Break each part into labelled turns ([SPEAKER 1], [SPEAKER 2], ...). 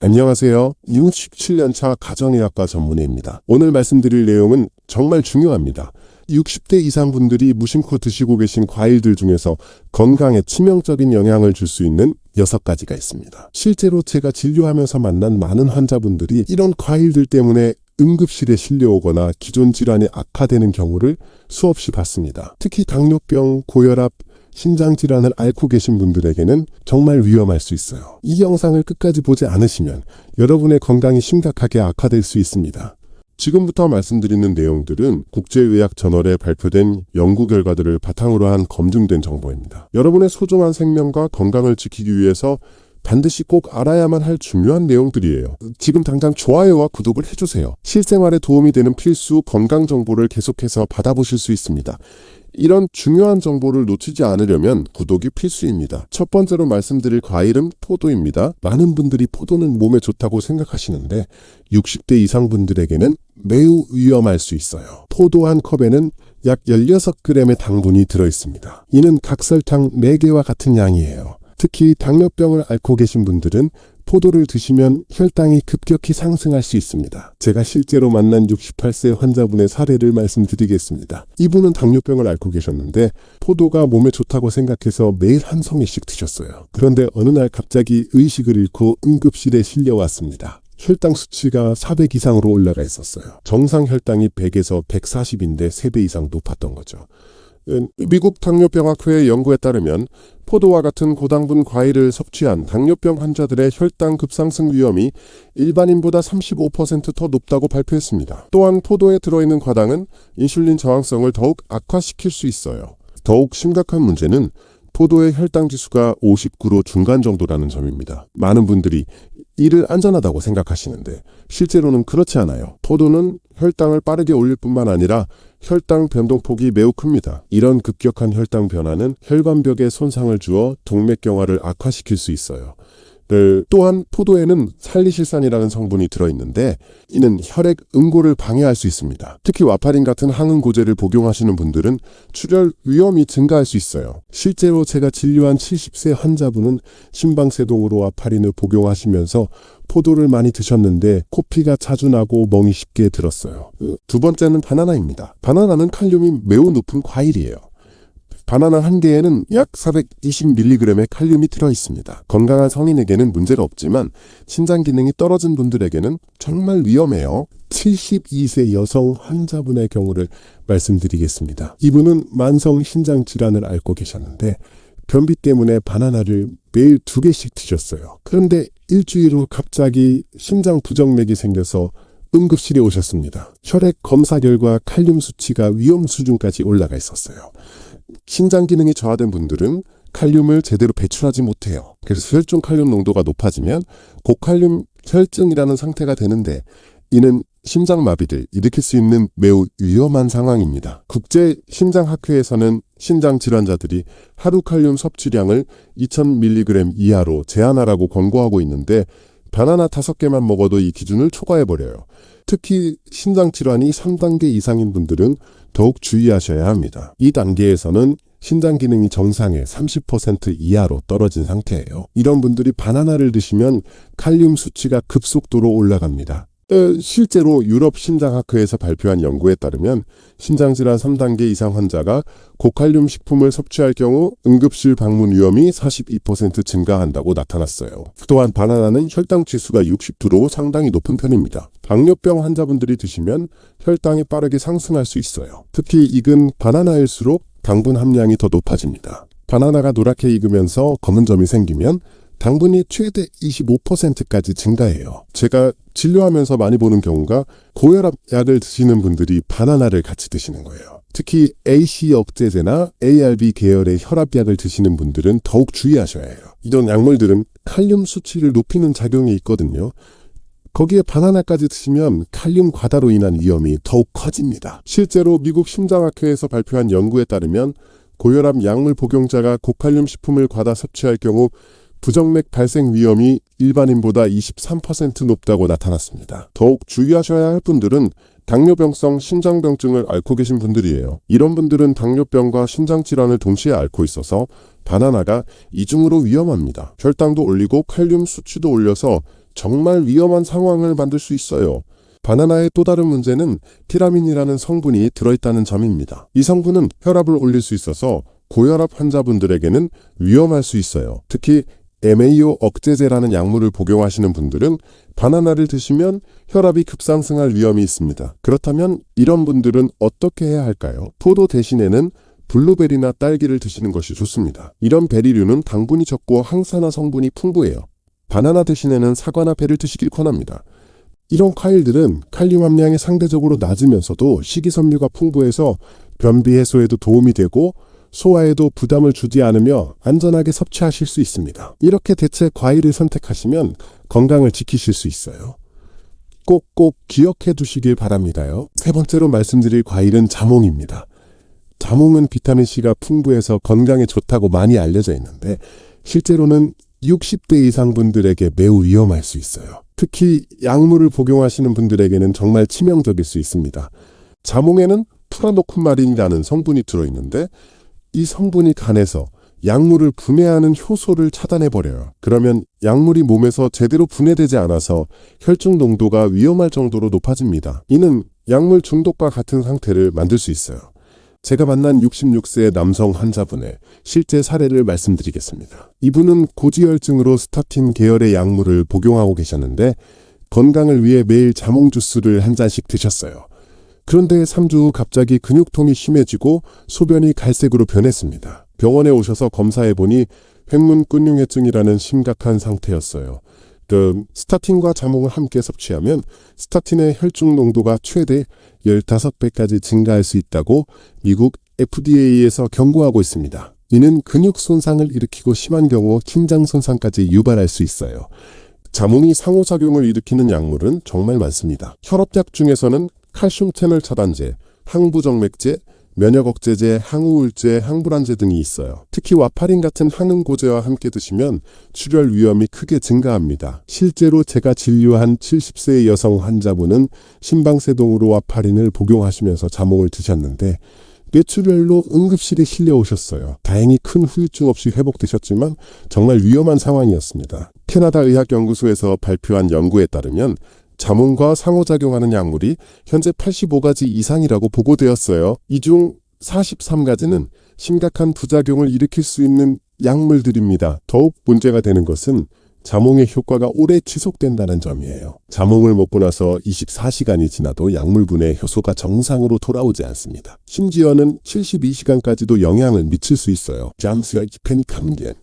[SPEAKER 1] 안녕하세요. 67년차 가정의학과 전문의입니다. 오늘 말씀드릴 내용은 정말 중요합니다. 60대 이상 분들이 무심코 드시고 계신 과일들 중에서 건강에 치명적인 영향을 줄 수 있는 6가지가 있습니다. 실제로 제가 진료하면서 만난 많은 환자분들이 이런 과일들 때문에 응급실에 실려오거나 기존 질환이 악화되는 경우를 수없이 봤습니다. 특히 당뇨병, 고혈압, 신장 질환을 앓고 계신 분들에게는 정말 위험할 수 있어요. 이 영상을 끝까지 보지 않으시면 여러분의 건강이 심각하게 악화될 수 있습니다. 지금부터 말씀드리는 내용들은 국제의학 저널에 발표된 연구 결과들을 바탕으로 한 검증된 정보입니다. 여러분의 소중한 생명과 건강을 지키기 위해서 반드시 꼭 알아야만 할 중요한 내용들이에요. 지금 당장 좋아요와 구독을 해주세요. 실생활에 도움이 되는 필수 건강 정보를 계속해서 받아보실 수 있습니다. 이런 중요한 정보를 놓치지 않으려면 구독이 필수입니다. 첫 번째로 말씀드릴 과일은 포도입니다. 많은 분들이 포도는 몸에 좋다고 생각하시는데 60대 이상 분들에게는 매우 위험할 수 있어요. 포도 한 컵에는 약 16g의 당분이 들어 있습니다. 이는 각설탕 4개와 같은 양이에요. 특히 당뇨병을 앓고 계신 분들은 포도를 드시면 혈당이 급격히 상승할 수 있습니다. 제가 실제로 만난 68세 환자분의 사례를 말씀드리겠습니다. 이분은 당뇨병을 앓고 계셨는데 포도가 몸에 좋다고 생각해서 매일 한 송이씩 드셨어요. 그런데 어느 날 갑자기 의식을 잃고 응급실에 실려왔습니다. 혈당 수치가 400 이상으로 올라가 있었어요. 정상 혈당이 100에서 140인데 3배 이상 높았던 거죠. 음, 미국 당뇨병학회의 연구에 따르면 포도와 같은 고당분 과일을 섭취한 당뇨병 환자들의 혈당 급상승 위험이 일반인보다 35%더 높다고 발표했습니다. 또한 포도에 들어있는 과당은 인슐린 저항성을 더욱 악화시킬 수 있어요. 더욱 심각한 문제는 포도의 혈당 지수가 59로 중간 정도라는 점입니다. 많은 분들이 이를 안전하다고 생각하시는데 실제로는 그렇지 않아요. 포도는 혈당을 빠르게 올릴 뿐만 아니라 혈당 변동폭이 매우 큽니다. 이런 급격한 혈당 변화는 혈관벽에 손상을 주어 동맥경화를 악화시킬 수 있어요. 네, 또한 포도에는 살리실산이라는 성분이 들어있는데 이는 혈액 응고를 방해할 수 있습니다. 특히 와파린 같은 항응고제를 복용하시는 분들은 출혈 위험이 증가할 수 있어요. 실제로 제가 진료한 70세 환자분은 심방세동으로 와파린을 복용하시면서 포도를 많이 드셨는데 코피가 자주 나고 멍이 쉽게 들었어요. 두 번째는 바나나입니다. 바나나는 칼륨이 매우 높은 과일이에요. 바나나 한 개에는 약 420mg의 칼륨이 들어 있습니다. 건강한 성인에게는 문제가 없지만 신장 기능이 떨어진 분들에게는 정말 위험해요. 72세 여성 환자분의 경우를 말씀드리겠습니다. 이분은 만성 신장 질환을 앓고 계셨는데 변비 때문에 바나나를 매일 두 개씩 드셨어요. 그런데 일주일 후 갑자기 심장 부정맥이 생겨서 응급실에 오셨습니다. 혈액 검사 결과 칼륨 수치가 위험 수준까지 올라가 있었어요. 신장 기능이 저하된 분들은 칼륨을 제대로 배출하지 못해요. 그래서 혈중 칼륨 농도가 높아지면 고칼륨 혈증이라는 상태가 되는데 이는 심장마비를 일으킬 수 있는 매우 위험한 상황입니다. 국제심장학회에서는 신장 질환자들이 하루 칼륨 섭취량을 2000mg 이하로 제한하라고 권고하고 있는데 바나나 5개만 먹어도 이 기준을 초과해버려요. 특히 신장 질환이 3단계 이상인 분들은 더욱 주의하셔야 합니다. 이 단계에서는 신장 기능이 정상의 30% 이하로 떨어진 상태예요. 이런 분들이 바나나를 드시면 칼륨 수치가 급속도로 올라갑니다. 실제로 유럽 심장학회에서 발표한 연구에 따르면 심장질환 3단계 이상 환자가 고칼륨 식품을 섭취할 경우 응급실 방문 위험이 42% 증가한다고 나타났어요. 또한 바나나는 혈당 지수가 60도로 상당히 높은 편입니다. 당뇨병 환자분들이 드시면 혈당이 빠르게 상승할 수 있어요. 특히 익은 바나나일수록 당분 함량이 더 높아집니다. 바나나가 노랗게 익으면서 검은 점이 생기면 당분이 최대 25%까지 증가해요. 제가 진료하면서 많이 보는 경우가 고혈압 약을 드시는 분들이 바나나를 같이 드시는 거예요. 특히 AC 억제제나 ARB 계열의 혈압약을 드시는 분들은 더욱 주의하셔야 해요. 이런 약물들은 칼륨 수치를 높이는 작용이 있거든요. 거기에 바나나까지 드시면 칼륨 과다로 인한 위험이 더욱 커집니다. 실제로 미국 심장학회에서 발표한 연구에 따르면 고혈압 약물 복용자가 고칼륨 식품을 과다 섭취할 경우 부정맥 발생 위험이 일반인보다 23% 높다고 나타났습니다. 더욱 주의하셔야 할 분들은 당뇨병성 신장병증을 앓고 계신 분들이에요. 이런 분들은 당뇨병과 신장질환을 동시에 앓고 있어서 바나나가 이중으로 위험합니다. 혈당도 올리고 칼륨 수치도 올려서 정말 위험한 상황을 만들 수 있어요. 바나나의 또 다른 문제는 티라민이라는 성분이 들어있다는 점입니다. 이 성분은 혈압을 올릴 수 있어서 고혈압 환자분들에게는 위험할 수 있어요. 특히 MAO 억제제라는 약물을 복용하시는 분들은 바나나를 드시면 혈압이 급상승할 위험이 있습니다. 그렇다면 이런 분들은 어떻게 해야 할까요? 포도 대신에는 블루베리나 딸기를 드시는 것이 좋습니다. 이런 베리류는 당분이 적고 항산화 성분이 풍부해요. 바나나 대신에는 사과나 배를 드시길 권합니다. 이런 과일들은 칼륨 함량이 상대적으로 낮으면서도 식이섬유가 풍부해서 변비 해소에도 도움이 되고 소화에도 부담을 주지 않으며 안전하게 섭취하실 수 있습니다. 이렇게 대체 과일을 선택하시면 건강을 지키실 수 있어요. 꼭꼭 기억해 두시길 바랍니다요. 세 번째로 말씀드릴 과일은 자몽입니다. 자몽은 비타민C가 풍부해서 건강에 좋다고 많이 알려져 있는데 실제로는 60대 이상 분들에게 매우 위험할 수 있어요. 특히 약물을 복용하시는 분들에게는 정말 치명적일 수 있습니다. 자몽에는 프라노쿠마린이라는 성분이 들어있는데 이 성분이 간에서 약물을 분해하는 효소를 차단해버려요. 그러면 약물이 몸에서 제대로 분해되지 않아서 혈중 농도가 위험할 정도로 높아집니다. 이는 약물 중독과 같은 상태를 만들 수 있어요. 제가 만난 66세 남성 환자분의 실제 사례를 말씀드리겠습니다. 이분은 고지혈증으로 스타틴 계열의 약물을 복용하고 계셨는데 건강을 위해 매일 자몽 주스를 한 잔씩 드셨어요. 그런데 3주 후 갑자기 근육통이 심해지고 소변이 갈색으로 변했습니다. 병원에 오셔서 검사해보니 횡문근육해증이라는 심각한 상태였어요. 그 스타틴과 자몽을 함께 섭취하면 스타틴의 혈중 농도가 최대 15배까지 증가할 수 있다고 미국 FDA에서 경고하고 있습니다. 이는 근육 손상을 일으키고 심한 경우 심장 손상까지 유발할 수 있어요. 자몽이 상호작용을 일으키는 약물은 정말 많습니다. 혈압약 중에서는 칼슘 채널 차단제, 항부정맥제, 면역 억제제, 항우울제, 항불안제 등이 있어요. 특히 와파린 같은 항응고제와 함께 드시면 출혈 위험이 크게 증가합니다. 실제로 제가 진료한 70세 여성 환자분은 심방세동으로 와파린을 복용하시면서 자몽을 드셨는데 뇌출혈로 응급실에 실려오셨어요. 다행히 큰 후유증 없이 회복되셨지만 정말 위험한 상황이었습니다. 캐나다 의학연구소에서 발표한 연구에 따르면 자몽과 상호작용하는 약물이 현재 85가지 이상이라고 보고되었어요. 이 중 43가지는 심각한 부작용을 일으킬 수 있는 약물들입니다. 더욱 문제가 되는 것은 자몽의 효과가 오래 지속된다는 점이에요. 자몽을 먹고 나서 24시간이 지나도 약물분해 효소가 정상으로 돌아오지 않습니다. 심지어는 72시간까지도 영향을 미칠 수 있어요. 잠스가 페니캄겐.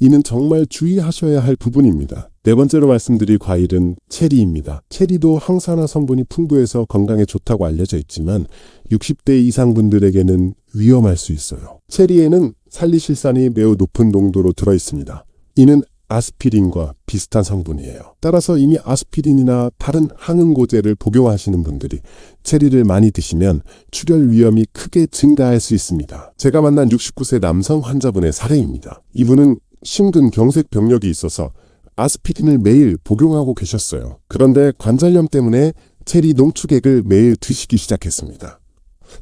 [SPEAKER 1] 이는 정말 주의하셔야 할 부분입니다. 네 번째로 말씀드릴 과일은 체리입니다. 체리도 항산화 성분이 풍부해서 건강에 좋다고 알려져 있지만 60대 이상 분들에게는 위험할 수 있어요. 체리에는 살리실산이 매우 높은 농도로 들어 있습니다. 이는 아스피린과 비슷한 성분이에요. 따라서 이미 아스피린이나 다른 항응고제를 복용하시는 분들이 체리를 많이 드시면 출혈 위험이 크게 증가할 수 있습니다. 제가 만난 69세 남성 환자분의 사례입니다. 이분은 심근 경색 병력이 있어서 아스피린을 매일 복용하고 계셨어요. 그런데 관절염 때문에 체리 농축액을 매일 드시기 시작했습니다.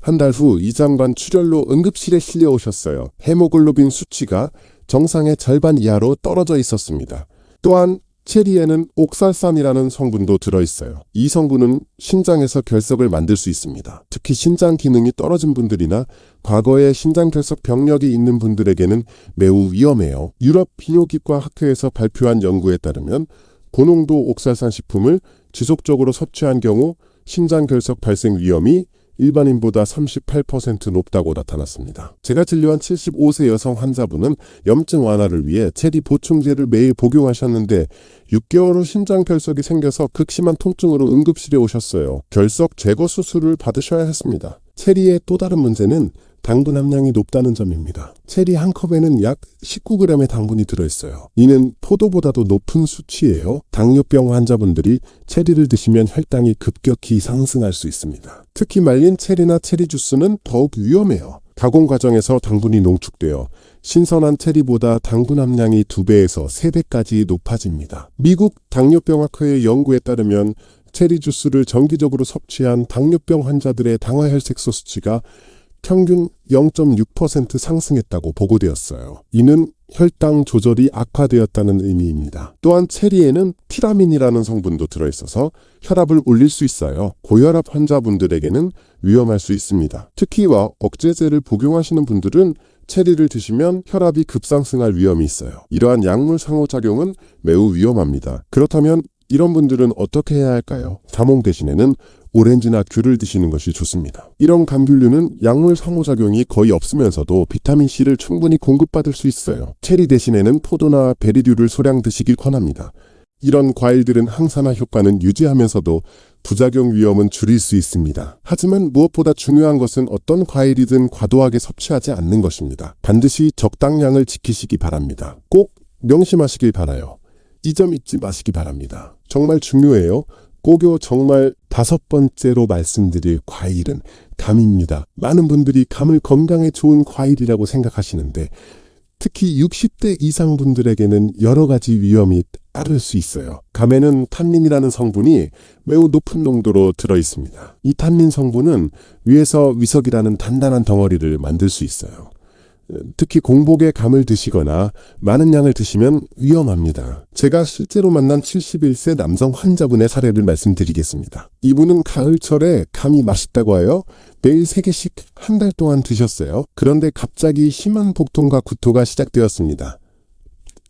[SPEAKER 1] 한 달 후 이장관 출혈로 응급실에 실려 오셨어요. 헤모글로빈 수치가 정상의 절반 이하로 떨어져 있었습니다. 또한 체리에는 옥살산이라는 성분도 들어있어요. 이 성분은 신장에서 결석을 만들 수 있습니다. 특히 신장 기능이 떨어진 분들이나 과거에 신장 결석 병력이 있는 분들에게는 매우 위험해요. 유럽 비뇨기과 학회에서 발표한 연구에 따르면 고농도 옥살산 식품을 지속적으로 섭취한 경우 신장 결석 발생 위험이 일반인보다 38% 높다고 나타났습니다. 제가 진료한 75세 여성 환자분은 염증 완화를 위해 체리 보충제를 매일 복용하셨는데 6개월 후 심장 결석이 생겨서 극심한 통증으로 응급실에 오셨어요. 결석 제거 수술을 받으셔야 했습니다. 체리의 또 다른 문제는 당분 함량이 높다는 점입니다. 체리 한 컵에는 약 19g의 당분이 들어있어요. 이는 포도보다도 높은 수치예요. 당뇨병 환자분들이 체리를 드시면 혈당이 급격히 상승할 수 있습니다. 특히 말린 체리나 체리 주스는 더욱 위험해요. 가공 과정에서 당분이 농축되어 신선한 체리보다 당분 함량이 2배에서 3배까지 높아집니다. 미국 당뇨병학회의 연구에 따르면 체리 주스를 정기적으로 섭취한 당뇨병 환자들의 당화혈색소 수치가 평균 0.6% 상승했다고 보고되었어요. 이는 혈당 조절이 악화되었다는 의미입니다. 또한 체리에는 티라민이라는 성분도 들어있어서 혈압을 올릴 수 있어요. 고혈압 환자분들에게는 위험할 수 있습니다. 특히와 억제제를 복용하시는 분들은 체리를 드시면 혈압이 급상승할 위험이 있어요. 이러한 약물 상호작용은 매우 위험합니다. 그렇다면 이런 분들은 어떻게 해야 할까요? 자몽 대신에는 오렌지나 귤을 드시는 것이 좋습니다. 이런 감귤류는 약물 상호작용이 거의 없으면서도 비타민C를 충분히 공급받을 수 있어요. 체리 대신에는 포도나 베리류를 소량 드시길 권합니다. 이런 과일들은 항산화 효과는 유지하면서도 부작용 위험은 줄일 수 있습니다. 하지만 무엇보다 중요한 것은 어떤 과일이든 과도하게 섭취하지 않는 것입니다. 반드시 적당량을 지키시기 바랍니다. 꼭 명심하시길 바라요. 이 점 잊지 마시기 바랍니다. 정말 중요해요. 고교 정말 다섯 번째로 말씀드릴 과일은 감입니다. 많은 분들이 감을 건강에 좋은 과일이라고 생각하시는데 특히 60대 이상 분들에게는 여러 가지 위험이 따를 수 있어요. 감에는 탄닌이라는 성분이 매우 높은 농도로 들어 있습니다. 이 탄닌 성분은 위에서 위석이라는 단단한 덩어리를 만들 수 있어요. 특히 공복에 감을 드시거나 많은 양을 드시면 위험합니다. 제가 실제로 만난 71세 남성 환자분의 사례를 말씀드리겠습니다. 이분은 가을철에 감이 맛있다고 하여 매일 3개씩 한 달 동안 드셨어요. 그런데 갑자기 심한 복통과 구토가 시작되었습니다.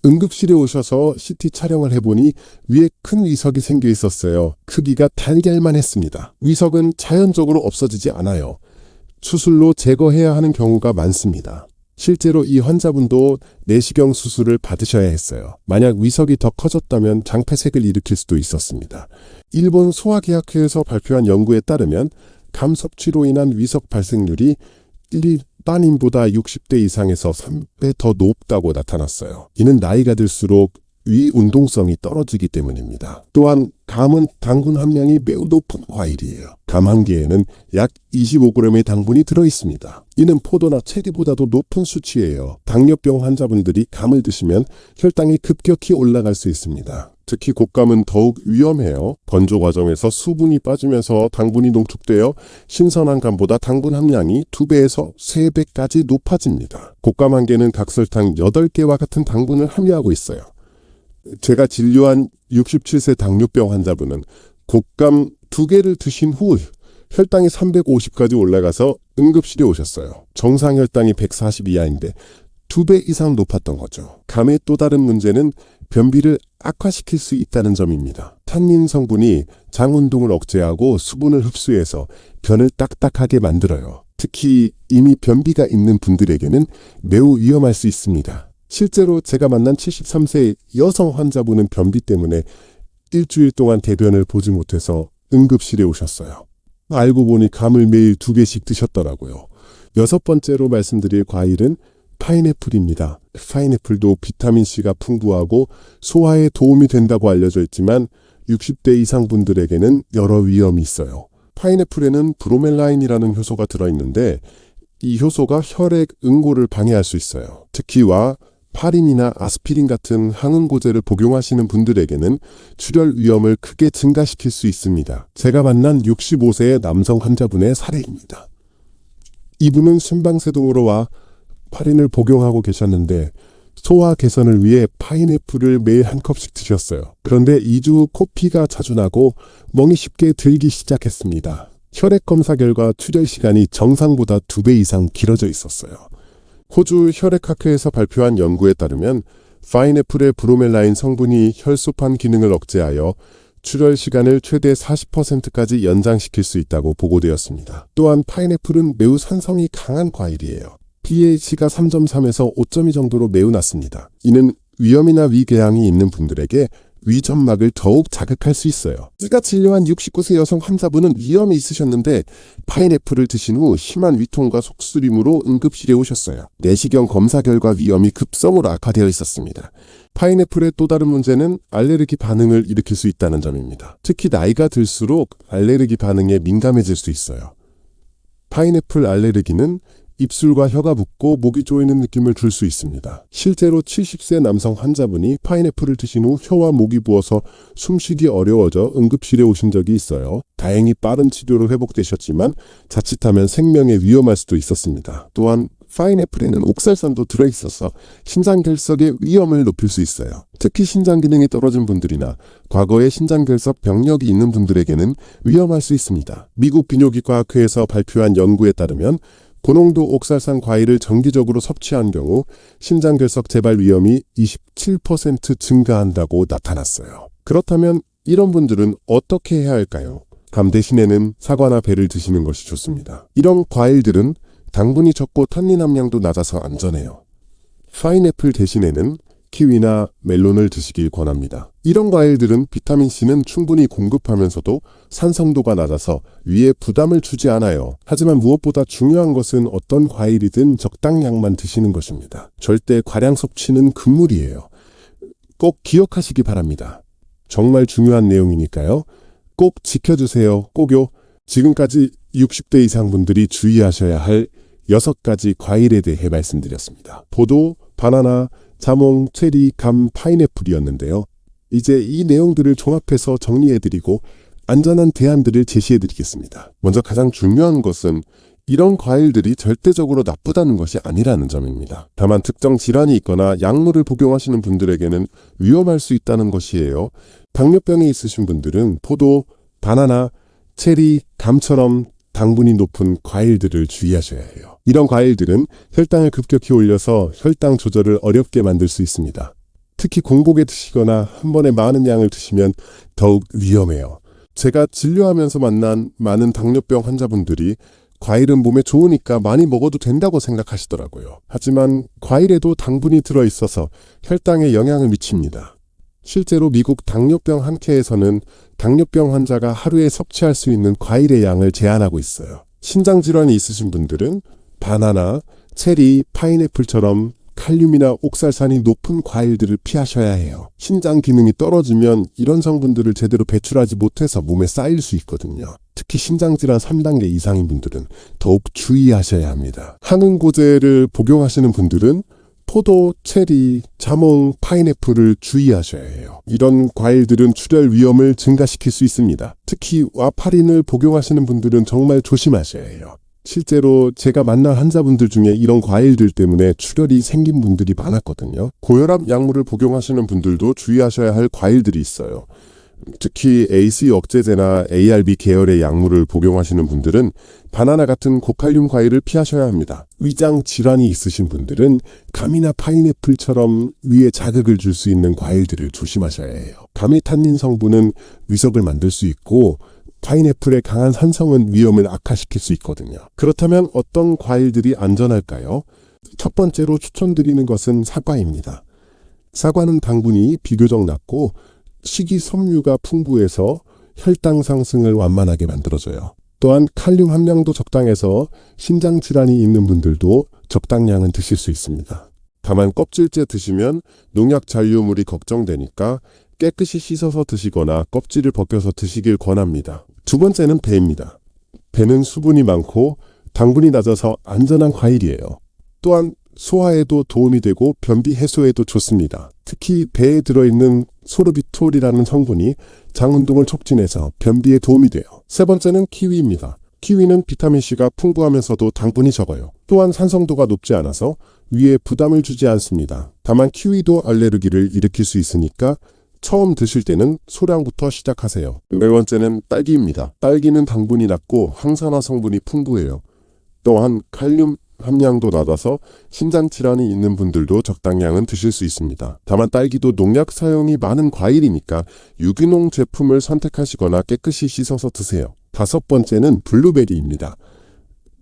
[SPEAKER 1] 응급실에 오셔서 CT 촬영을 해보니 위에 큰 위석이 생겨 있었어요. 크기가 달걀만 했습니다. 위석은 자연적으로 없어지지 않아요. 수술로 제거해야 하는 경우가 많습니다. 실제로 이 환자분도 내시경 수술을 받으셔야 했어요. 만약 위석이 더 커졌다면 장폐색을 일으킬 수도 있었습니다. 일본 소화계약회에서 발표한 연구에 따르면 감 섭취로 인한 위석 발생률이 일반인보다 60대 이상에서 3배 더 높다고 나타났어요. 이는 나이가 들수록 위 운동성이 떨어지기 때문입니다. 또한 감은 당분 함량이 매우 높은 과일이에요. 감 한 개에는 약 25g의 당분이 들어 있습니다. 이는 포도나 체리보다도 높은 수치예요. 당뇨병 환자분들이 감을 드시면 혈당이 급격히 올라갈 수 있습니다. 특히 곶감은 더욱 위험해요. 건조 과정에서 수분이 빠지면서 당분이 농축되어 신선한 감보다 당분 함량이 2배에서 3배까지 높아집니다. 곶감 한 개는 각설탕 8개와 같은 당분을 함유하고 있어요. 제가 진료한 67세 당뇨병 환자분은 곶감 두 개를 드신 후 혈당이 350까지 올라가서 응급실에 오셨어요. 정상 혈당이 140 이하인데 두 배 이상 높았던 거죠. 감의 또 다른 문제는 변비를 악화시킬 수 있다는 점입니다. 탄닌 성분이 장 운동을 억제하고 수분을 흡수해서 변을 딱딱하게 만들어요. 특히 이미 변비가 있는 분들에게는 매우 위험할 수 있습니다. 실제로 제가 만난 73세 여성 환자분은 변비 때문에 일주일 동안 대변을 보지 못해서 응급실에 오셨어요. 알고 보니 감을 매일 두 개씩 드셨더라고요. 여섯 번째로 말씀드릴 과일은 파인애플입니다. 파인애플도 비타민C가 풍부하고 소화에 도움이 된다고 알려져 있지만 60대 이상 분들에게는 여러 위험이 있어요. 파인애플에는 브로멜라인이라는 효소가 들어있는데 이 효소가 혈액 응고를 방해할 수 있어요. 특히 와 파린이나 아스피린 같은 항응고제를 복용하시는 분들에게는 출혈 위험을 크게 증가시킬 수 있습니다. 제가 만난 65세의 남성 환자분의 사례입니다. 이분은 심방세동으로 와 파린을 복용하고 계셨는데 소화 개선을 위해 파인애플을 매일 한 컵씩 드셨어요. 그런데 2주 후 코피가 자주 나고 멍이 쉽게 들기 시작했습니다. 혈액 검사 결과 출혈 시간이 정상보다 2배 이상 길어져 있었어요. 호주 혈액학회에서 발표한 연구에 따르면 파인애플의 브로멜라인 성분이 혈소판 기능을 억제하여 출혈 시간을 최대 40%까지 연장시킬 수 있다고 보고되었습니다. 또한 파인애플은 매우 산성이 강한 과일이에요. pH가 3.3에서 5.2 정도로 매우 낮습니다. 이는 위염이나 위궤양이 있는 분들에게 위점막을 더욱 자극할 수 있어요. 제가 진료한 69세 여성 환자분은 위염이 있으셨는데 파인애플을 드신 후 심한 위통과 속쓰림으로 응급실에 오셨어요. 내시경 검사 결과 위염이 급성으로 악화되어 있었습니다. 파인애플의 또 다른 문제는 알레르기 반응을 일으킬 수 있다는 점입니다. 특히 나이가 들수록 알레르기 반응에 민감해질 수 있어요. 파인애플 알레르기는 입술과 혀가 붓고 목이 조이는 느낌을 줄 수 있습니다. 실제로 70세 남성 환자분이 파인애플을 드신 후 혀와 목이 부어서 숨쉬기 어려워져 응급실에 오신 적이 있어요. 다행히 빠른 치료로 회복되셨지만 자칫하면 생명에 위험할 수도 있었습니다. 또한 파인애플에는 옥살산도 들어있어서 신장 결석의 위험을 높일 수 있어요. 특히 신장 기능이 떨어진 분들이나 과거에 신장 결석 병력이 있는 분들에게는 위험할 수 있습니다. 미국 비뇨기과학회에서 발표한 연구에 따르면 고농도 옥살산 과일을 정기적으로 섭취한 경우 신장 결석 재발 위험이 27% 증가한다고 나타났어요. 그렇다면 이런 분들은 어떻게 해야 할까요? 감 대신에는 사과나 배를 드시는 것이 좋습니다. 이런 과일들은 당분이 적고 탄닌 함량도 낮아서 안전해요. 파인애플 대신에는 키위나 멜론을 드시길 권합니다. 이런 과일들은 비타민C는 충분히 공급하면서도 산성도가 낮아서 위에 부담을 주지 않아요. 하지만 무엇보다 중요한 것은 어떤 과일이든 적당량만 드시는 것입니다. 절대 과량 섭취는 금물이에요. 꼭 기억하시기 바랍니다. 정말 중요한 내용이니까요. 꼭 지켜주세요. 꼭요. 지금까지 60대 이상 분들이 주의하셔야 할 6가지 과일에 대해 말씀드렸습니다. 포도, 바나나, 자몽, 체리, 감, 파인애플이었는데요. 이제 이 내용들을 종합해서 정리해드리고 안전한 대안들을 제시해드리겠습니다. 먼저 가장 중요한 것은 이런 과일들이 절대적으로 나쁘다는 것이 아니라는 점입니다. 다만 특정 질환이 있거나 약물을 복용하시는 분들에게는 위험할 수 있다는 것이에요. 당뇨병이 있으신 분들은 포도, 바나나, 체리, 감처럼 당분이 높은 과일들을 주의하셔야 해요. 이런 과일들은 혈당을 급격히 올려서 혈당 조절을 어렵게 만들 수 있습니다. 특히 공복에 드시거나 한 번에 많은 양을 드시면 더욱 위험해요. 제가 진료하면서 만난 많은 당뇨병 환자분들이 과일은 몸에 좋으니까 많이 먹어도 된다고 생각하시더라고요. 하지만 과일에도 당분이 들어있어서 혈당에 영향을 미칩니다. 실제로 미국 당뇨병 학회에서는 당뇨병 환자가 하루에 섭취할 수 있는 과일의 양을 제한하고 있어요. 신장 질환이 있으신 분들은 바나나, 체리, 파인애플처럼 칼륨이나 옥살산이 높은 과일들을 피하셔야 해요. 신장 기능이 떨어지면 이런 성분들을 제대로 배출하지 못해서 몸에 쌓일 수 있거든요. 특히 신장질환 3단계 이상인 분들은 더욱 주의하셔야 합니다. 항응고제를 복용하시는 분들은 포도, 체리, 자몽, 파인애플을 주의하셔야 해요. 이런 과일들은 출혈 위험을 증가시킬 수 있습니다. 특히 와파린을 복용하시는 분들은 정말 조심하셔야 해요. 실제로 제가 만난 환자분들 중에 이런 과일들 때문에 출혈이 생긴 분들이 많았거든요. 고혈압 약물을 복용하시는 분들도 주의하셔야 할 과일들이 있어요. 특히 AC 억제제나 ARB 계열의 약물을 복용하시는 분들은 바나나 같은 고칼륨 과일을 피하셔야 합니다. 위장 질환이 있으신 분들은 감이나 파인애플처럼 위에 자극을 줄 수 있는 과일들을 조심하셔야 해요. 감의 탄닌 성분은 위석을 만들 수 있고 파인애플의 강한 산성은 위험을 악화시킬 수 있거든요. 그렇다면 어떤 과일들이 안전할까요? 첫 번째로 추천드리는 것은 사과입니다. 사과는 당분이 비교적 낮고 식이섬유가 풍부해서 혈당 상승을 완만하게 만들어줘요. 또한 칼륨 함량도 적당해서 심장 질환이 있는 분들도 적당량은 드실 수 있습니다. 다만 껍질째 드시면 농약 잔류물이 걱정되니까 깨끗이 씻어서 드시거나 껍질을 벗겨서 드시길 권합니다. 두 번째는 배입니다. 배는 수분이 많고 당분이 낮아서 안전한 과일이에요. 또한 소화에도 도움이 되고 변비 해소에도 좋습니다. 특히 배에 들어있는 소르비톨이라는 성분이 장 운동을 촉진해서 변비에 도움이 돼요. 세 번째는 키위입니다. 키위는 비타민C가 풍부하면서도 당분이 적어요. 또한 산성도가 높지 않아서 위에 부담을 주지 않습니다. 다만 키위도 알레르기를 일으킬 수 있으니까 처음 드실 때는 소량부터 시작하세요. 네 번째는 딸기입니다. 딸기는 당분이 낮고 항산화 성분이 풍부해요. 또한 칼륨 함량도 낮아서 신장 질환이 있는 분들도 적당량은 드실 수 있습니다. 다만 딸기도 농약 사용이 많은 과일이니까 유기농 제품을 선택하시거나 깨끗이 씻어서 드세요. 다섯 번째는 블루베리입니다.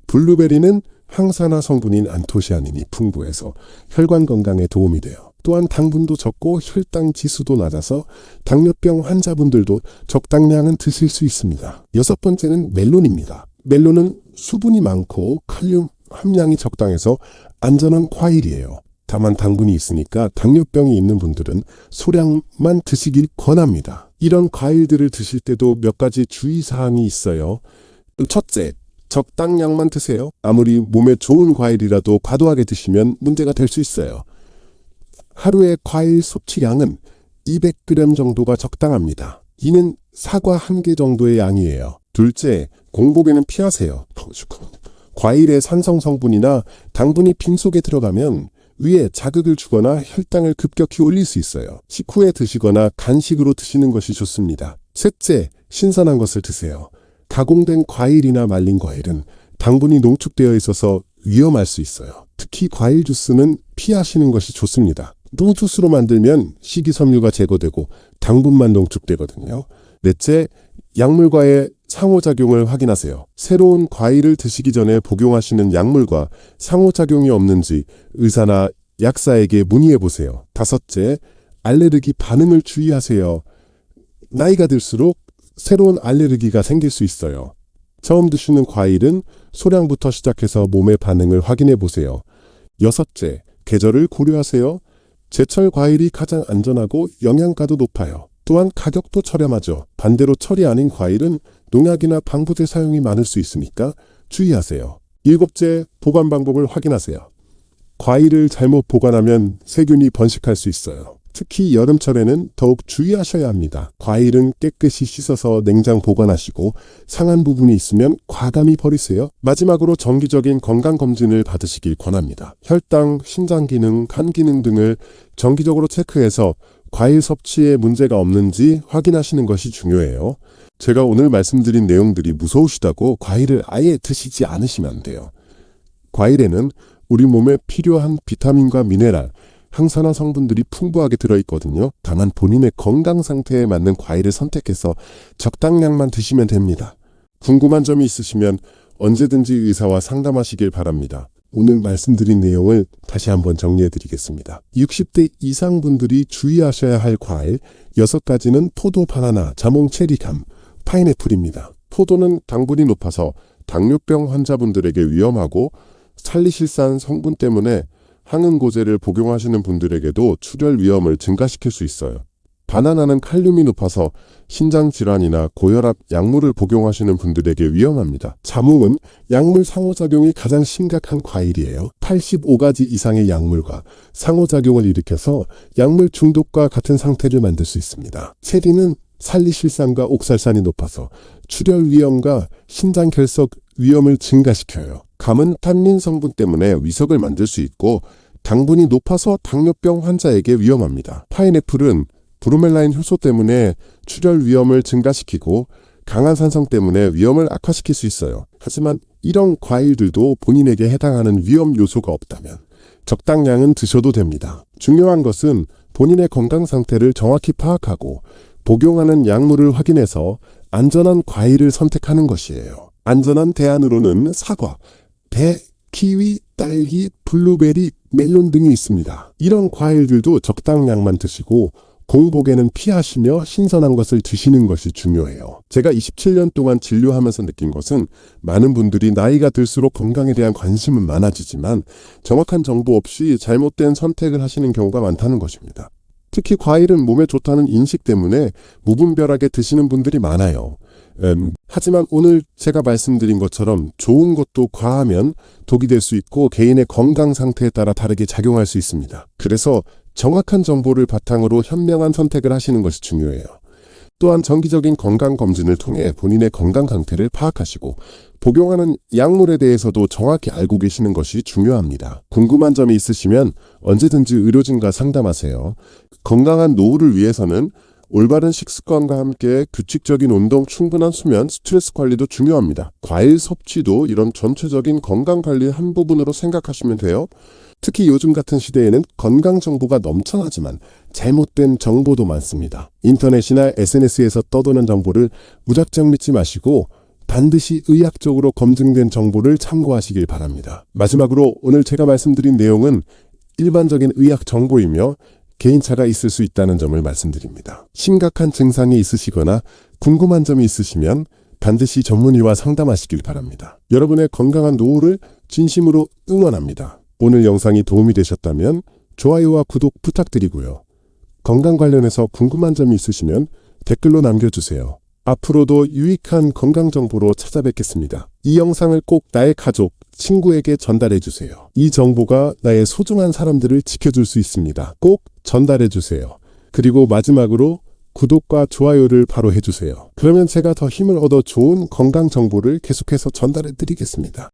[SPEAKER 1] 블루베리는 항산화 성분인 안토시아닌이 풍부해서 혈관 건강에 도움이 돼요. 또한 당분도 적고 혈당 지수도 낮아서 당뇨병 환자분들도 적당량은 드실 수 있습니다. 여섯 번째는 멜론입니다. 멜론은 수분이 많고 칼륨 함량이 적당해서 안전한 과일이에요. 다만 당분이 있으니까 당뇨병이 있는 분들은 소량만 드시길 권합니다. 이런 과일들을 드실 때도 몇 가지 주의사항이 있어요. 첫째, 적당량만 드세요. 아무리 몸에 좋은 과일이라도 과도하게 드시면 문제가 될 수 있어요. 하루의 과일 섭취량은 200g 정도가 적당합니다. 이는 사과 한 개 정도의 양이에요. 둘째, 공복에는 피하세요. 과일의 산성 성분이나 당분이 빈속에 들어가면 위에 자극을 주거나 혈당을 급격히 올릴 수 있어요. 식후에 드시거나 간식으로 드시는 것이 좋습니다. 셋째, 신선한 것을 드세요. 가공된 과일이나 말린 과일은 당분이 농축되어 있어서 위험할 수 있어요. 특히 과일 주스는 피하시는 것이 좋습니다. 농주스로 만들면 식이섬유가 제거되고 당분만 농축되거든요. 넷째, 약물과의 상호작용을 확인하세요. 새로운 과일을 드시기 전에 복용하시는 약물과 상호작용이 없는지 의사나 약사에게 문의해 보세요. 다섯째, 알레르기 반응을 주의하세요. 나이가 들수록 새로운 알레르기가 생길 수 있어요. 처음 드시는 과일은 소량부터 시작해서 몸의 반응을 확인해 보세요. 여섯째, 계절을 고려하세요. 제철 과일이 가장 안전하고 영양가도 높아요. 또한 가격도 저렴하죠. 반대로 철이 아닌 과일은 농약이나 방부제 사용이 많을 수 있으니까 주의하세요. 일곱째, 보관 방법을 확인하세요. 과일을 잘못 보관하면 세균이 번식할 수 있어요. 특히 여름철에는 더욱 주의하셔야 합니다. 과일은 깨끗이 씻어서 냉장 보관하시고 상한 부분이 있으면 과감히 버리세요. 마지막으로 정기적인 건강검진을 받으시길 권합니다. 혈당, 신장기능, 간기능 등을 정기적으로 체크해서 과일 섭취에 문제가 없는지 확인하시는 것이 중요해요. 제가 오늘 말씀드린 내용들이 무서우시다고 과일을 아예 드시지 않으시면 안 돼요. 과일에는 우리 몸에 필요한 비타민과 미네랄, 항산화 성분들이 풍부하게 들어있거든요. 다만 본인의 건강 상태에 맞는 과일을 선택해서 적당량만 드시면 됩니다. 궁금한 점이 있으시면 언제든지 의사와 상담하시길 바랍니다. 오늘 말씀드린 내용을 다시 한번 정리해 드리겠습니다. 60대 이상 분들이 주의하셔야 할 과일 6가지는 포도, 바나나, 자몽, 체리감, 파인애플입니다. 포도는 당분이 높아서 당뇨병 환자분들에게 위험하고 살리실산 성분 때문에 항응고제를 복용하시는 분들에게도 출혈 위험을 증가시킬 수 있어요. 바나나는 칼륨이 높아서 신장 질환이나 고혈압 약물을 복용하시는 분들에게 위험합니다. 자몽은 약물 상호작용이 가장 심각한 과일이에요. 85가지 이상의 약물과 상호작용을 일으켜서 약물 중독과 같은 상태를 만들 수 있습니다. 체리는 살리실산과 옥살산이 높아서 출혈 위험과 신장 결석 위험을 증가시켜요. 감은 탄닌 성분 때문에 위석을 만들 수 있고 당분이 높아서 당뇨병 환자에게 위험합니다. 파인애플은 브로멜라인 효소 때문에 출혈 위험을 증가시키고 강한 산성 때문에 위험을 악화시킬 수 있어요. 하지만 이런 과일들도 본인에게 해당하는 위험 요소가 없다면 적당량은 드셔도 됩니다. 중요한 것은 본인의 건강 상태를 정확히 파악하고 복용하는 약물을 확인해서 안전한 과일을 선택하는 것이에요. 안전한 대안으로는 사과, 배, 키위, 딸기, 블루베리, 멜론 등이 있습니다. 이런 과일들도 적당량만 드시고 공복에는 피하시며 신선한 것을 드시는 것이 중요해요. 제가 27년 동안 진료하면서 느낀 것은 많은 분들이 나이가 들수록 건강에 대한 관심은 많아지지만 정확한 정보 없이 잘못된 선택을 하시는 경우가 많다는 것입니다. 특히 과일은 몸에 좋다는 인식 때문에 무분별하게 드시는 분들이 많아요. 음, 하지만 오늘 제가 말씀드린 것처럼 좋은 것도 과하면 독이 될 수 있고 개인의 건강 상태에 따라 다르게 작용할 수 있습니다. 그래서 정확한 정보를 바탕으로 현명한 선택을 하시는 것이 중요해요. 또한 정기적인 건강 검진을 통해 본인의 건강 상태를 파악하시고 복용하는 약물에 대해서도 정확히 알고 계시는 것이 중요합니다. 궁금한 점이 있으시면 언제든지 의료진과 상담하세요. 건강한 노후를 위해서는 올바른 식습관과 함께 규칙적인 운동, 충분한 수면, 스트레스 관리도 중요합니다. 과일 섭취도 이런 전체적인 건강 관리의 한 부분으로 생각하시면 돼요. 특히 요즘 같은 시대에는 건강 정보가 넘쳐나지만 잘못된 정보도 많습니다. 인터넷이나 SNS에서 떠도는 정보를 무작정 믿지 마시고 반드시 의학적으로 검증된 정보를 참고하시길 바랍니다. 마지막으로 오늘 제가 말씀드린 내용은 일반적인 의학 정보이며 개인차가 있을 수 있다는 점을 말씀드립니다. 심각한 증상이 있으시거나 궁금한 점이 있으시면 반드시 전문의와 상담하시길 바랍니다. 여러분의 건강한 노후를 진심으로 응원합니다. 오늘 영상이 도움이 되셨다면 좋아요와 구독 부탁드리고요. 건강 관련해서 궁금한 점이 있으시면 댓글로 남겨주세요. 앞으로도 유익한 건강 정보로 찾아뵙겠습니다. 이 영상을 꼭 나의 가족, 친구에게 전달해 주세요. 이 정보가 나의 소중한 사람들을 지켜줄 수 있습니다. 꼭 전달해 주세요. 그리고 마지막으로 구독과 좋아요를 바로 해주세요. 그러면 제가 더 힘을 얻어 좋은 건강 정보를 계속해서 전달해 드리겠습니다.